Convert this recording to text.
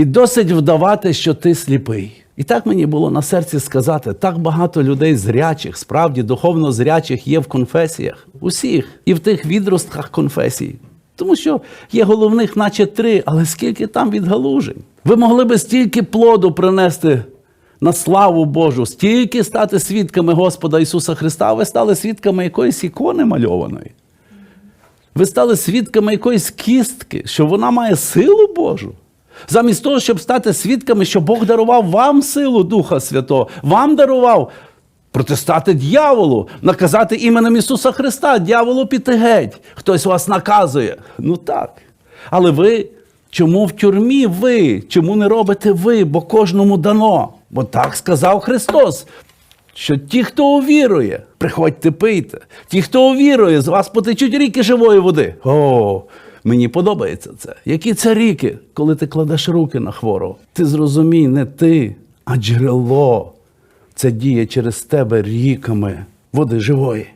І досить вдавати, що ти сліпий. І так мені було на серці сказати: так багато людей зрячих, справді духовно зрячих є в конфесіях, усіх, і в тих відростках конфесій. Тому що є головних, наче три, але скільки там відгалужень? Ви могли би стільки плоду принести на славу Божу, стільки стати свідками Господа Ісуса Христа, а ви стали свідками якоїсь ікони мальованої. Ви стали свідками якоїсь кістки, що вона має силу Божу. Замість того, щоб стати свідками, що Бог дарував вам силу Духа Святого, вам дарував протистати дьяволу, наказати іменем Ісуса Христа, дьяволу піти геть. Хтось вас наказує. Ну так. Але ви чому в тюрмі ви? Чому не робите ви? Бо кожному дано. Бо так сказав Христос. Що ті, хто увірує, приходьте пийте. Ті, хто увірує, з вас потечуть ріки живої води. О, мені подобається це. Які це ріки, коли ти кладеш руки на хворого? Ти зрозумій, не ти, а джерело. Це діє через тебе ріками води живої.